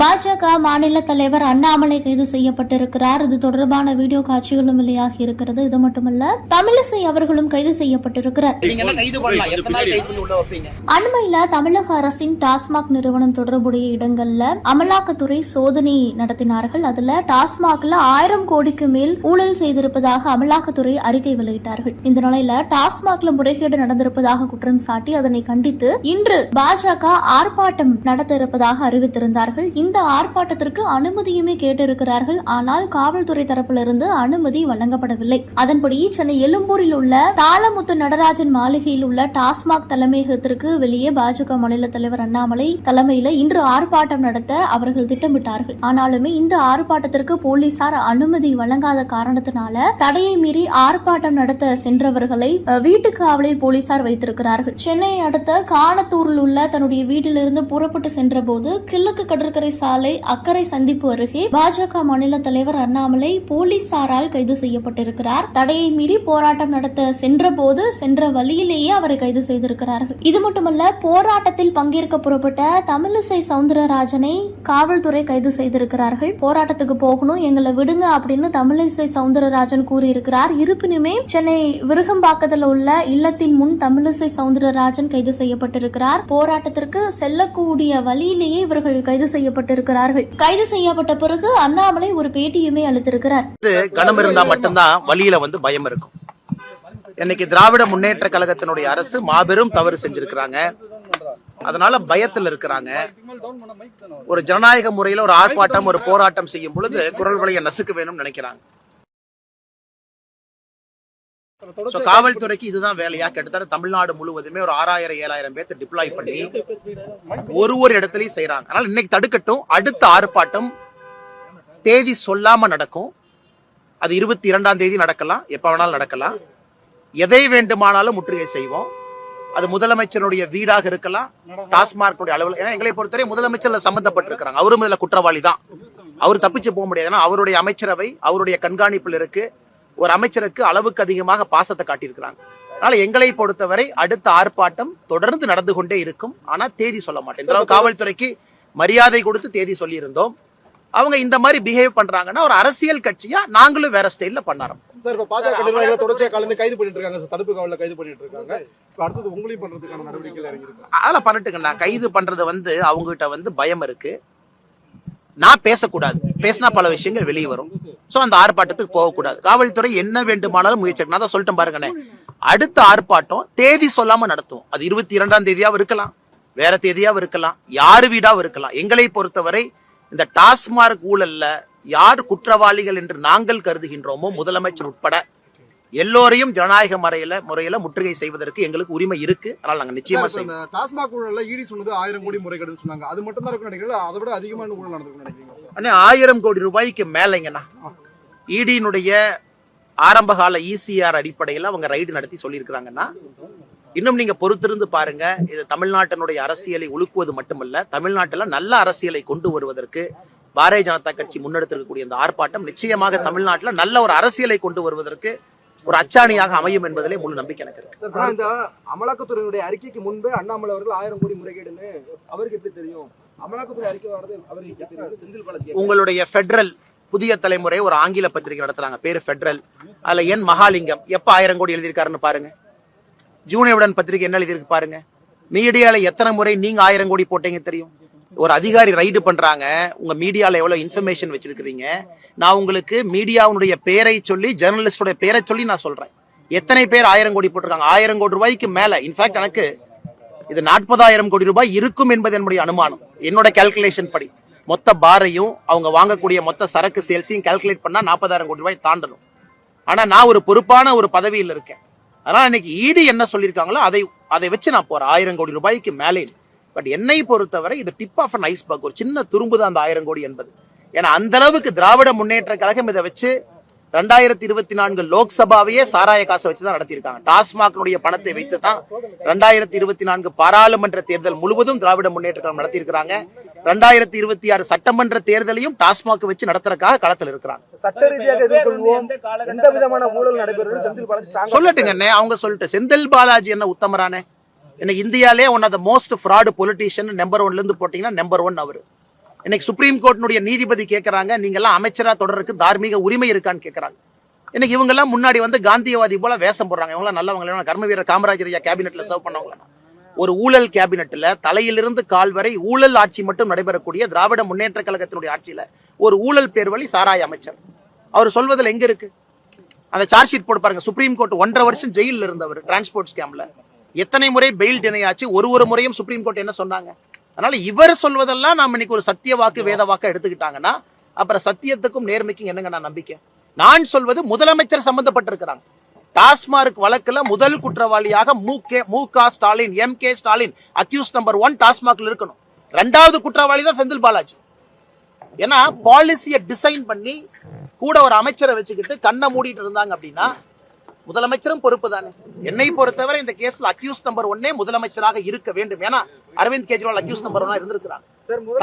பாஜக மாநில தலைவர் அண்ணாமலை கைது செய்யப்பட்டிருக்கிறார். இது தொடர்பான வீடியோ காட்சிகளும் வெளியாகி இருக்கிறது. இது மட்டுமல்ல தமிழிசை அவர்களும் கைது செய்யப்பட்டிருக்கிறார். நீங்க என்ன கைது பண்ணலாம்? எத்தனை நாள் கைது பண்ணி உள்ள வைப்பீங்க? அண்மையில தமிழக அரசின் டாஸ்மாக் நிறுவனம் தொடர்புடைய இடங்கள்ல அமலாக்கத்துறை சோதனை நடத்தினார்கள். அதுல டாஸ்மாக்ல ஆயிரம் கோடிக்கு மேல் ஊழல் செய்திருப்பதாக அமலாக்கத்துறை அறிக்கை வெளியிட்டார்கள். இந்த நிலையில டாஸ்மாக்ல முறைகேடு நடந்திருப்பதாக குற்றம் சாட்டி அதனை கண்டித்து இன்று பாஜக ஆர்ப்பாட்டம் நடத்த இருப்பதாக அறிவித்திருந்தார்கள். இந்த ஆர்ப்பாட்டத்திற்கு அனுமதியுமே கேட்டிருக்கிறார்கள். ஆனால் காவல்துறை தரப்பிலிருந்து அனுமதி வழங்கப்படவில்லை. அதன்படி சென்னை எழும்பூரில் உள்ள தாளமுத்து நடராஜன் மாளிகையில் உள்ள டாஸ்மாக் தலைமையகத்திற்கு வெளியே பாஜக மாநில தலைவர் அண்ணாமலை தலைமையில இன்று ஆர்ப்பாட்டம் நடத்த அவர்கள் திட்டமிட்டார்கள். ஆனாலுமே இந்த ஆர்ப்பாட்டத்திற்கு போலீசார் அனுமதி வழங்காத காரணத்தினால தடையை மீறி ஆர்ப்பாட்டம் நடத்த சென்றவர்களை வீட்டு காவலில் போலீசார் வைத்திருக்கிறார்கள். சென்னையை அடுத்த காணத்தூரில் உள்ள தன்னுடைய வீட்டிலிருந்து புறப்பட்டு சென்றபோது கிழக்கு கடற்கரை சாலை அக்கரை சந்திப்பு அருகே பாஜக மாநில தலைவர் அண்ணாமலை போலீசாரால் கைது செய்யப்பட்டிருக்கிறார். தடையை மீறி போராட்டம் நடத்த சென்றபோது சென்ற வழியிலேயே அவரை கைது செய்திருக்கிறார்கள். இது மட்டுமல்ல போராட்டத்தில் பங்கேற்க புறப்பட்ட தமிழிசை சவுந்தரராஜனை காவல்துறை கைது செய்திருக்கிறார்கள். போராட்டத்துக்கு போகணும் எங்களை விடுங்க அப்படின்னு தமிழிசை சவுந்தரராஜன் கூறியிருக்கிறார். இருப்பினுமே சென்னை விருகம்பாக்கத்தில் உள்ள இல்லத்தின் முன் தமிழிசை சவுந்தரராஜன் கைது செய்யப்பட்டிருக்கிறார். போராட்டத்திற்கு செல்லக்கூடிய வழியிலேயே இவர்கள் கைது செய்யப்பட்டிருக்கிறார்கள். கைது செய்யப்பட்ட பிறகு அண்ணாமலை ஒரு பேட்டியுமே அளித்திருக்கிறார். வந்து கனம் இருந்தா மட்டும்தான் வழியில வந்து பயம் இருக்கும். இன்னைக்கு திராவிட முன்னேற்ற கழகத்தினுடைய அரசு மாபெரும் தவறு செஞ்சிருக்கிறாங்க. அதனால பயத்தில் இருக்கிறாங்க. ஒரு ஜனநாயக முறையில ஒரு ஆர்ப்பாட்டம் ஒரு போராட்டம் செய்யும் பொழுது குரல் வலையை நசுக்க வேணும்னு நினைக்கிறாங்க. ஸோ காவல்துறைக்கு இதுதான் வேலையா? கிட்டத்தட்ட தமிழ்நாடு முழுவதுமே ஒரு ஆறாயிரம் ஏழாயிரம் பேர்த்து டிப்ளாய் பண்ணி ஒரு ஒரு இடத்துலயும் செய்யறாங்க அதனால இன்னைக்கு தடுக்கட்டும். அடுத்த ஆர்ப்பாட்டம் தேதி சொல்லாம நடக்கும். அது இருபத்தி இரண்டாம் தேதி நடக்கலாம். எப்போ வேணாலும் நடக்கலாம். எதை வேண்டுமானாலும் முற்றுகை செய்வோம். அது முதலமைச்சருடைய வீடாக இருக்கலாம். டாஸ்மார்க்குடைய அளவில். ஏன்னா எங்களை பொறுத்தவரை முதலமைச்சர்ல சம்பந்தப்பட்டிருக்கிறாங்க. அவரும் இதில் குற்றவாளி தான். அவர் தப்பிச்சு போக முடியாது. ஏன்னா அவருடைய அமைச்சரவை அவருடைய கண்காணிப்பில் இருக்கு. ஒரு அமைச்சருக்கு அளவுக்கு அதிகமாக பாசத்தை காட்டியிருக்கிறாங்க. அதனால எங்களை பொறுத்தவரை அடுத்த ஆர்ப்பாட்டம் தொடர்ந்து நடந்து கொண்டே இருக்கும். ஆனா தேதி சொல்ல மாட்டேன். இந்த காவல்துறைக்கு மரியாதை கொடுத்து தேதி சொல்லியிருந்தோம். அவங்க இந்த மாதிரி பிஹேவ் பண்றாங்கன்னா ஒரு அரசியல் கட்சியா நாங்களும் வேற ஸ்டைல்ல பண்ண ஆரம்பிப்போம். சார் இப்ப பாஜக நிர்வாகிகள் தொடர்ச்சியா கலந்து கைது பண்ணிட்டு இருக்காங்க சார். தடுப்பு காவலில் கைது பண்ணிட்டு இருக்காங்க அடுத்தது உங்களையும் பண்றதுக்கான நடவடிக்கைகள் அதெல்லாம் பண்ணட்டுங்கண்ணா கைது பண்றது வந்து அவங்ககிட்ட வந்து பயம் இருக்கு. நான் பேசக்கூடாது. பேசினா பல விஷயங்கள் வெளியே வரும். சோ அந்த ஆர்ப்பாட்டத்துக்கு போகக்கூடாது. காவல்துறை என்ன வேண்டுமானாலும் முயற்சி நான் தான் சொல்லிட்டேன் பாருங்கண்ணே. அடுத்த ஆர்ப்பாட்டம் தேதி சொல்லாம நடத்தும் அது இருபத்தி இரண்டாம் தேதியாவும் இருக்கலாம். வேற தேதியாவும் இருக்கலாம். யாரு வீடாவும் இருக்கலாம். எங்களை பொறுத்தவரை இந்த டாஸ்மார்க் ஊழல்ல யார் குற்றவாளிகள் என்று நாங்கள் கருதுகின்றோமோ முதலமைச்சர் உட்பட எல்லோரையும் ஜனநாயக முறையில முறையில முற்றுகை செய்வதற்கு எங்களுக்கு உரிமை இருக்கு. அதனால நாங்க நிச்சயமா செய்வோம். டாஸ்மாக் ஊழல்ல இடி சொன்னது ஆயிரம் கோடி முறைகேடுன்னு சொன்னாங்க. அது மட்டும் தான் இருக்கும் நினைக்கிறீங்களா? அதை விட அதிகமான ஊழல் நடந்திருக்கும் அண்ணே ஆயிரம் கோடி ரூபாய்க்கு மேலைங்கண்ணா. இடியினுடைய ஆரம்பகால இசிஆர் அடிப்படையில் அவங்க ரைடு நடத்தி சொல்லியிருக்கிறாங்கன்னா இன்னும் நீங்க பொறுத்திருந்து பாருங்க இது தமிழ்நாட்டினுடைய அரசியலை உலுக்குவது மட்டுமல்ல தமிழ்நாட்டுல நல்ல அரசியலை கொண்டு வருவதற்கு பாரதிய ஜனதா கட்சி முன்னெடுத்திருக்கக்கூடிய இந்த ஆர்ப்பாட்டம் நிச்சயமாக தமிழ்நாட்டுல நல்ல ஒரு அரசியலை கொண்டு வருவதற்கு ஒரு அச்சாணியாக அமையும் என்பதிலே முழு நம்பிக்கை எனக்கு இருக்கு. இந்த அமலாக்கத்துறையினுடைய அறிக்கைக்கு முன்பு அண்ணாமலை அவர்கள் ஆயிரம் கோடி முறைகேடுன்னு அவருக்கு எப்படி தெரியும்? அமலாக்கத்துறை அறிக்கை அவருக்கு செந்தில் பாலாஜி உங்களுடைய ஃபெடரல் புதிய தலைமுறை ஒரு ஆங்கில பத்திரிகை நடத்துறாங்க. பேரு ஃபெடரல் அதுல என் மகாலிங்கம் எப்ப ஆயிரம் கோடி எழுதியிருக்காருன்னு பாருங்க. ஜூனியருடன் பத்திரிகை என்ன எழுதியிருக்கு பாருங்க. மீடியால எத்தனை முறை நீங்க ஆயிரம் கோடி போட்டீங்க தெரியும். ஒரு அதிகாரி ரைடு பண்றாங்க. உங்க மீடியால எவ்வளவு இன்ஃபர்மேஷன் வச்சிருக்கிறீங்க? நான் உங்களுக்கு மீடியாவுடைய பேரை சொல்லி ஜெர்னலிஸ்டோட பேரை சொல்லி நான் சொல்றேன். எத்தனை பேர் ஆயிரம் கோடி போட்டிருக்காங்க? ஆயிரம் கோடி ரூபாய்க்கு மேல. இன்ஃபேக்ட் எனக்கு இது நாற்பதாயிரம் கோடி ரூபாய் இருக்கும் என்பது என்னுடைய அனுமானம். என்னோட கால்குலேஷன் படி. மொத்த பாரையும் அவங்க வாங்கக்கூடிய மொத்த சரக்கு சேல்ஸையும் கால்குலேட் பண்ணா நாற்பதாயிரம் கோடி ரூபாய் தாண்டணும். ஆனா நான் ஒரு பொறுப்பான ஒரு பதவியில் இருக்கேன். அதனால இன்னைக்கு ஈடு என்ன சொல்லியிருக்காங்களோ அதை அதை வச்சு நான் போறேன். ஆயிரம் கோடி ரூபாய்க்கு மேலே பட் என்னை பொறுத்தவரை இது டிப் ஆஃப் அன் ஐஸ்பர்க் ஒரு சின்ன துரும்பு தான் அந்த ஆயிரம் கோடி என்பது. ஏன்னா அந்த அளவுக்கு திராவிட முன்னேற்ற கழகம் இதை வச்சு ரெண்டாயிரத்தி இருபத்தி நான்கு லோக்சபாவையே சாராய காசை வச்சு தான் நடத்தியிருக்காங்க. டாஸ்மாக்னுடைய பணத்தை வைத்து தான் ரெண்டாயிரத்தி இருபத்தி நான்கு பாராளுமன்ற தேர்தல் முழுவதும் திராவிட முன்னேற்ற கழகம் நடத்தியிருக்கிறாங்க. ரெண்டாயிரத்தி இருபத்தி ஆறு சட்டமன்ற தேர்தலையும் டாஸ்மாக் வச்சு நடத்துறதுக்காக களத்தில் இருக்கிறாங்க. சட்ட ரீதியாக எதிர்கொள்வோம். எந்த விதமான ஊழல் நடைபெறும் செந்தில் பாலாஜி ஸ்ட்ராங்கா சொல்லட்டுங்க அவங்க சொல்லிட்டு செந்தில் பாலாஜி என்ன உத்தமரானே? ஏன்னா இந்தியாலே one of the most fraud politician number ஒன்ல இருந்து போட்டீங்கன்னா நம்பர் ஒன் அவர். இன்னைக்கு சுப்ரீம் கோர்ட்டினுடைய நீதிபதி கேட்கறாங்க நீங்க எல்லாம் தொடருக்கு தார்மீக உரிமை இருக்கான்னு கேட்கறாங்க இன்னைக்கு இவங்க எல்லாம் முன்னாடி வந்து காந்தியவாதி போல வேஷம் போடுறாங்க. இவங்க எல்லாம் நல்லவங்க இல்லைன்னா கர்மவீரர் காமராஜர் ஐயா கேபினெட்ல சர்வ் பண்ணவங்க ஒரு ஊழல் கேபினெட்ல தலையிலிருந்து கால் வரை ஊழல் ஆட்சி மட்டும் நடைபெறக்கூடிய திராவிட முன்னேற்ற கழகத்தினுடைய ஆட்சியில ஒரு ஊழல் பேர் வழி சாராய அமைச்சர். அவர் சொல்வதில் எங்க இருக்கு? அந்த சார்ஜ் ஷீட் போட்டு பாருங்க. சுப்ரீம் கோர்ட் ஒன்றரை வருஷம் ஜெயிலில் இருந்தவர் டிரான்ஸ்போர்ட் ஸ்கேம்ல எத்தனை முறை பெயில் டினையாச்சு ஒரு ஒரு முறையும் சுப்ரீம் கோர்ட் என்ன சொன்னாங்க? அதனால இவர் சொல்வதெல்லாம் நாம் இன்னைக்கு ஒரு சத்திய வாக்கு வேத வாக்கு எடுத்துக்கிட்டாங்கன்னா அப்புறம் சத்தியத்துக்கும் நேர்மைக்கும் என்னங்க நான் நம்பிக்கை? நான் சொல்வது முதலமைச்சர் சம்பந்தப்பட்டிருக்கிறாங்க. டாஸ்மார்க் வழக்குல முதல் குற்றவாளியாக Mu K Mu Ka Stalin M K Stalin accuse number one டாஸ்மாக்ல இருக்கணும். ரெண்டாவது குற்றவாளி தான் செந்தில் பாலாஜி. ஏன்னா பாலிசியை டிசைன் பண்ணி கூட ஒரு அமைச்சரை வச்சுக்கிட்டு கண்ணை மூடிட்டு இருந்தாங்க அப்படின்னா முதலமைச்சரும் பொறுப்பு தானே என்னை பொறுத்தவரை இந்த கேஸ்ல அக்யூஸ் நம்பர் ஒன்னே முதலமைச்சராக இருக்க வேண்டும். ஏன்னா அரவிந்த் கெஜ்ரிவால் அக்யூஸ் நம்பர் ஒன்னா முதல்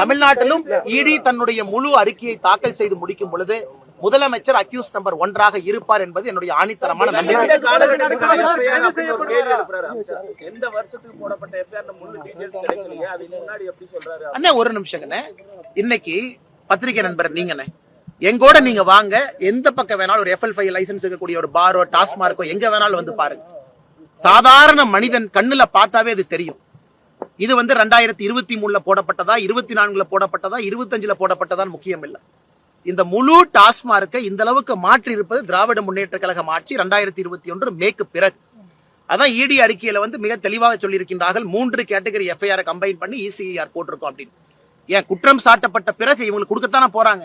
தமிழ்நாட்டிலும் இடி தன்னுடைய முழு அறிக்கையை தாக்கல் செய்து முடிக்கும் பொழுது முதலமைச்சர் அக்யூஸ் நம்பர் ஒன்றாக இருப்பார் என்பது என்னுடைய ஆணித்தரமான நம்பிக்கை. அண்ணே ஒரு நிமிஷங்கண்ணே. இன்னைக்கு பத்திரிகை நண்பர் நீங்கண்ணே. எங்கூட நீங்க வாங்க. எந்த பக்கம் வேணாலும் ஒரு எஃப்எல் ஃபைவ் லைசன்ஸ் இருக்கக்கூடிய ஒரு பாரோ டாஸ்மார்க்கோ எங்க வேணாலும் வந்து பாருங்க. சாதாரண மனிதன் கண்ணுல பார்த்தாவே அது தெரியும். இது வந்து ரெண்டாயிரத்தி இருபத்தி மூணுல போடப்பட்டதா இருபத்தி நான்குல போடப்பட்டதா இருபத்தஞ்சுல போடப்பட்டதான் முக்கியம் இல்ல. இந்த முழு டாஸ்மார்க்கை இந்த அளவுக்கு மாற்றி இருப்பது திராவிட முன்னேற்ற கழகம் ஆட்சி ரெண்டாயிரத்தி இருபத்தி ஒன்று மேற்கு பிறகு. அதான் இடி அறிக்கையில வந்து மிக தெளிவாக சொல்லியிருக்கின்றார்கள். மூன்று கேட்டகரி எஃப்ஐஆர் கம்பைன் பண்ணி இசிஐஆர் போட்டிருக்கோம் அப்படின்னு. ஏன் குற்றம் சாட்டப்பட்ட பிறகு இவங்களுக்கு கொடுக்கத்தானே போறாங்க?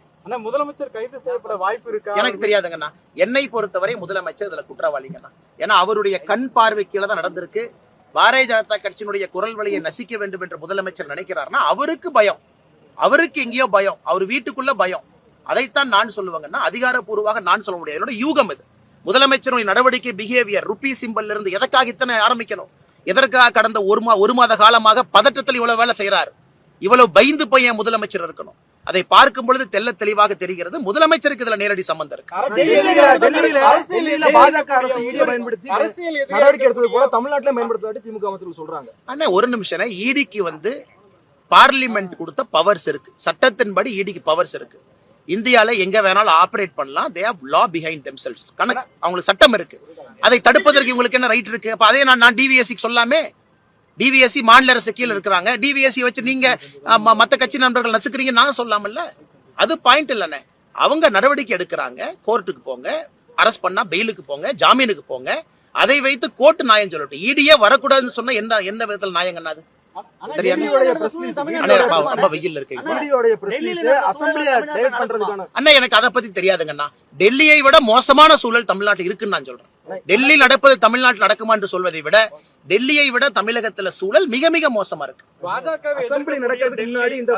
ஆனா முதலமைச்சர் கைது செய்யப்பட வாய்ப்பு இருக்கா? எனக்கு தெரியாதுங்கண்ணா. என்னை பொறுத்தவரை முதலமைச்சர் இதுல குற்றவாளிங்கண்ணா. ஏன்னா அவருடைய கண் பார்வை கீழே தான் நடந்திருக்கு. பாரதிய ஜனதா கட்சியினுடைய குரல் வழியை நசிக்க வேண்டும் என்று முதலமைச்சர் நினைக்கிறாருன்னா அவருக்கு பயம். அவருக்கு எங்கேயோ பயம். அவர் வீட்டுக்குள்ள பயம். அதைத்தான் நான் சொல்லுவாங்கன்னா அதிகாரப்பூர்வமாக நான் சொல்ல முடியாது. என்னோட யூகம் இது. முதலமைச்சருடைய நடவடிக்கை பிஹேவியர் ருபி சிம்பல்ல இருந்து எதற்காக இத்தனை ஆரம்பிக்கணும்? எதற்காக கடந்த ஒரு மா ஒரு மாத காலமாக பதட்டத்தில் இவ்வளவு வேலை செய்யறாரு இவ்வளவு பயந்து போய் முதலமைச்சர் இருக்கணும்? அதை பார்க்கும் பொழுது தெள்ள தெளிவாக தெரிகிறது. முதலமைச்சருக்கு இதுல நேரடி சம்பந்தம் இருக்கு. ஒரு நிமிஷம் இடிக்கு வந்து பார்லிமெண்ட் கொடுத்த பவர்ஸ் இருக்கு. சட்டத்தின்படி இடிக்கு பவர்ஸ் இருக்கு. இந்தியால எங்க வேணாலும் ஆபரேட் பண்ணலாம். They have law behind themselves கணக்கு அவங்களுக்கு சட்டம் இருக்கு. அதை தடுப்பதற்கு இவங்களுக்கு என்ன ரைட் இருக்கு? அப்ப அதே நான் நான் டிவிஎஸ்சி சொல்லாமே டிவிஎஸ்சி மாநில அரசு கீழே இருக்கிறாங்க. டிவிஎஸ்சி வச்சு நீங்க அஹ், ம- மத்த கட்சி நண்பர்கள் நசுக்கிறீங்க நாங்க சொல்லாமல்ல. அது பாயிண்ட் இல்லண்ணே. அவங்க நடவடிக்கை எடுக்கிறாங்க. கோர்ட்டுக்கு போங்க. அரெஸ்ட் பண்ணா பெயிலுக்கு போங்க. ஜாமீனுக்கு போங்க. அதை வைத்து கோர்ட் நியாயம் சொல்லட்டும். இடியே வரக்கூடாதுன்னு சொன்னா என்ன என்ன விதத்துல நியாயங்கண்ணா அது? அண்ணா எனக்கு அதை பத்தி தெரியாதுங்கண்ணா. டெல்லியை விட மோசமான சூழல் தமிழ்நாட்டில் இருக்குன்னு நான் சொல்றேன். டெல்லி நடப்பது தமிழ்நாட்டில் நடக்குமா என்று சொல்வதை விட டெல்லியை விட தமிழகத்துல சூழல் மிக மிக மோசமா இருக்கு. பாஜக அசெம்பிளி நடக்கிறதுக்கு முன்னாடி இந்த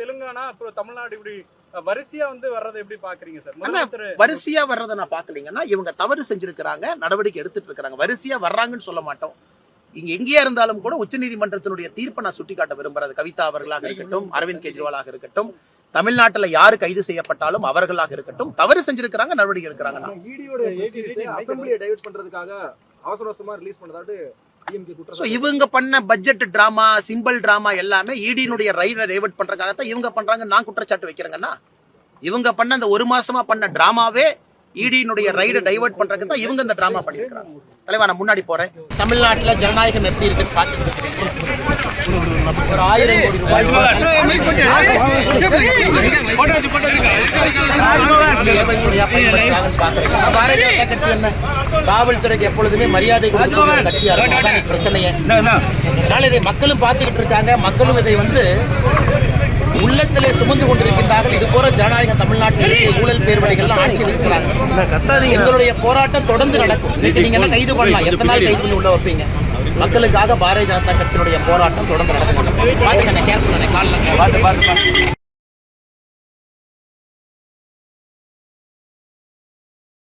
தெலுங்கானா அப்புறம் தமிழ்நாடு இப்படி வரிசையா வந்து வர்றதை எப்படி பாக்குறீங்க சார்? வரிசையா வர்றதை நான் பாக்கலீங்கன்னா இவங்க தவறு செஞ்சிருக்கிறாங்க நடவடிக்கை எடுத்துட்டு இருக்காங்க. வரிசையா வர்றாங்கன்னு சொல்ல மாட்டோம். இங்க எங்கேயா இருந்தாலும் கூட உச்சநீதிமன்றத்தினுடைய தீர்ப்பை நான் சுட்டிக்காட்ட விரும்புறது. கவிதா அவர்களாக இருக்கட்டும் அரவிந்த் கெஜ்ரிவாலாக இருக்கட்டும் தமிழ்நாட்டுல யாரு கைது செய்யப்பட்டாலும் அவர்களாக இருக்கட்டும் தவறு செஞ்சிருக்கிறாங்க நடவடிக்கை எடுக்கிறாங்க. குற்றம் இவங்க பண்ண பட்ஜெட் டிராமா சிம்பிள் டிராமா எல்லாமே ஈடியினுடைய ரைடை டைவர்ட் பண்றதுக்காக தான் இவங்க பண்றாங்க நான் குற்றச்சாட்டு வைக்கிறேங்கன்னா இவங்க பண்ண அந்த ஒரு மாசமா பண்ண டிராமாவே இடியினுடைய ரைடை டைவர்ட் பண்றதுக்கு தான் இவங்க இந்த டிராமா பண்ணிருக்காங்க தலைவா நான் முன்னாடி போறேன். தமிழ்நாட்டுல ஜனநாயகம் எப்படி இருக்குன்னு பார்த்துட்டு ஒரு ஆயிரம் கோடி ரூபாய் பாரதிய கட்சி என்ன காவல்துறைக்கு எப்பொழுதுமே மரியாதை கொடுக்கக்கூடிய கட்சியா இருக்கும் பிரச்சனையே அதனால இதை மக்களும் பார்த்துக்கிட்டு இருக்காங்க மக்களும் இதை வந்து உள்ளத்திலே சுமந்து கொண்டிருக்கின்றார்கள் இது போல ஜனநாயகம் தமிழ்நாட்டில் ஊழல் பேர்வழிகள்லாம் ஆட்சியில் இருக்கிறாங்க எங்களுடைய போராட்டம் தொடர்ந்து நடக்கும். நீங்க என்ன கைது பண்ணலாம்? எத்தனை நாள் கைது பண்ணி உள்ள வைப்பீங்க? மக்களுக்காக பாரதிய ஜனதா கட்சியினுடைய போராட்டம் தொடர்ந்து நடக்கும் பாத்துக்கண்ணே கேட்கணும் காலில்